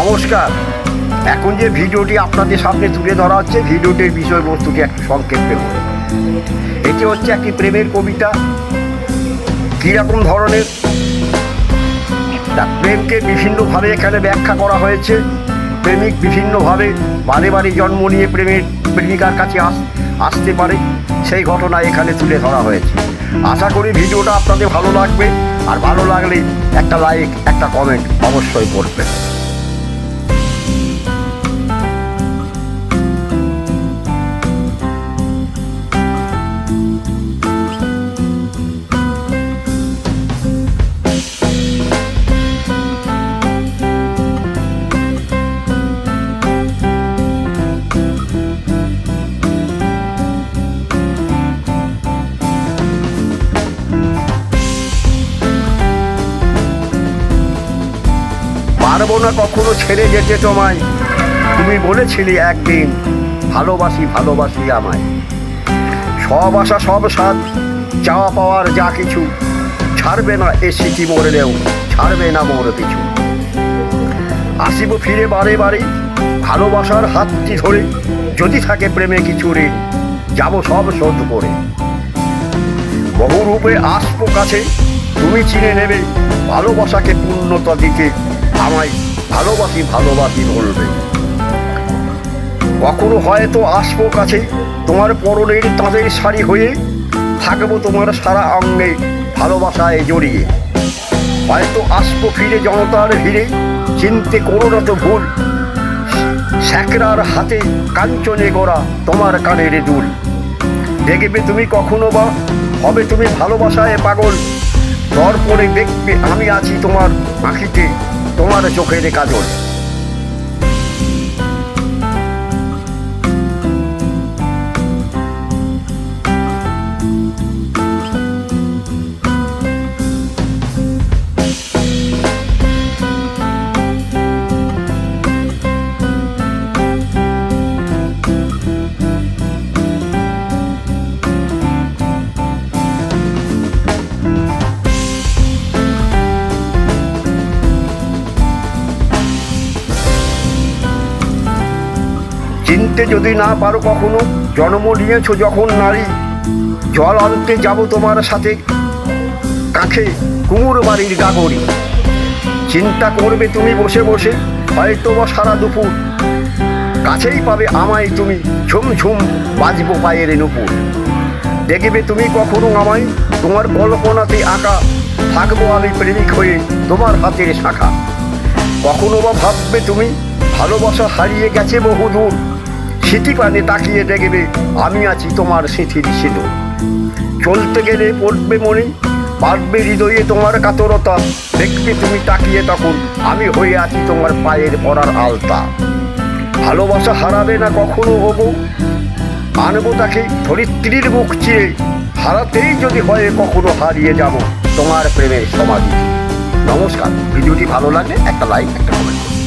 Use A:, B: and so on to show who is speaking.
A: নমস্কার। এখন যে ভিডিওটি আপনাদের সামনে তুলে ধরা হচ্ছে, ভিডিওটির বিষয়বস্তুটি একটু সংক্ষেপে এটি হচ্ছে একটি প্রেমের কবিতা। কীরকম ধরনের? প্রেমকে বিভিন্নভাবে এখানে ব্যাখ্যা করা হয়েছে। প্রেমিক বিভিন্নভাবে বারে বারে জন্ম নিয়ে প্রেমের প্রেমিকার কাছে আস, আসতে পারে। সেই ঘটনা এখানে তুলে ধরা হয়েছে। আশা করি ভিডিওটা আপনাদের ভালো লাগবে। আর ভালো লাগলে একটা লাইক একটা কমেন্ট অবশ্যই করবেন। পারব না কখনো ছেড়ে যেতে তোমায়। তুমি বলেছিলে একদিন, ভালোবাসি ভালোবাসি আমায়। সব আশা, সব সাথ চাওয়া পাওয়ার যা কিছু, ছাড়বে না এ স্মৃতি মরলেও ছাড়বে না মোর পিছু। আসিব ফিরে বারে বারে, ভালোবাসার হাতটি ধরে, যদি থাকে প্রেমে কিছু ঋণ যাব সব শোধ করে। বহুরূপে আসব কাছে, তুমি চিনে নেবে ভালোবাসাকে পূর্ণতা দিতে। আমায় ভালোবাসি ভালোবাসি বলবে। কখনো হয়তো আসব কাছে তোমার পরনের তাঁদের শাড়ি হয়ে, থাকব তোমার সারা অঙ্গে ভালোবাসায় জড়িয়ে। হয়তো আসব ফিরে জনতার ভিড়ে, চিনতে করো না তো ভুল। স্যাকরার হাতে কাঞ্চনে গড়া তোমার কানের দুল। দেখবে তুমি কখনো বা হবে তুমি ভালোবাসায় পাগল। দর্পণে দেখবে আমি আছি তোমার Toma de choque de 14. চিনতে যদি না পারো কখনো, জন্ম নিয়েছো যখন নারী। জল আনতে যাব তোমার সাথে কাছে কুমুর বাড়ির গাগরি। চিন্তা করবে তুমি বসে বসে, হয়তো বা সারা দুপুর। কাছেই পাবে আমায় তুমি, ঝুম ঝুম বাজবো পায়ের নুপুর। দেখবে তুমি কখনো আমায়, তোমার কল্পনাতে আঁকা। থাকব আমি প্রেমিক হয়ে তোমার হাতের শাখা। কখনো বা ভাববে তুমি, ভালোবাসা হারিয়ে গেছে বহুদূর। স্মৃতি পানে তাকিয়ে দেখবে, আমি আছি তোমার স্মৃতির সিঁদুর। চলতে গেলে পড়বে মনে বাড়বে হৃদয়ে তোমার কাতরতা। দেখবে তুমি তাকিয়ে তখন, আমি হয়ে আছি তোমার পায়ের পরার আলতা। ভালোবাসা হারাবে না কখনো হব। আনব তাকে ধরিত্রীর মুখ চিরে। হারাতেই যদি হয়, কখনো হারিয়ে যাব। তোমার প্রেমের সমাধি। নমস্কার। ভিডিওটি ভালো লাগলে একটা লাইক একটা কমেন্ট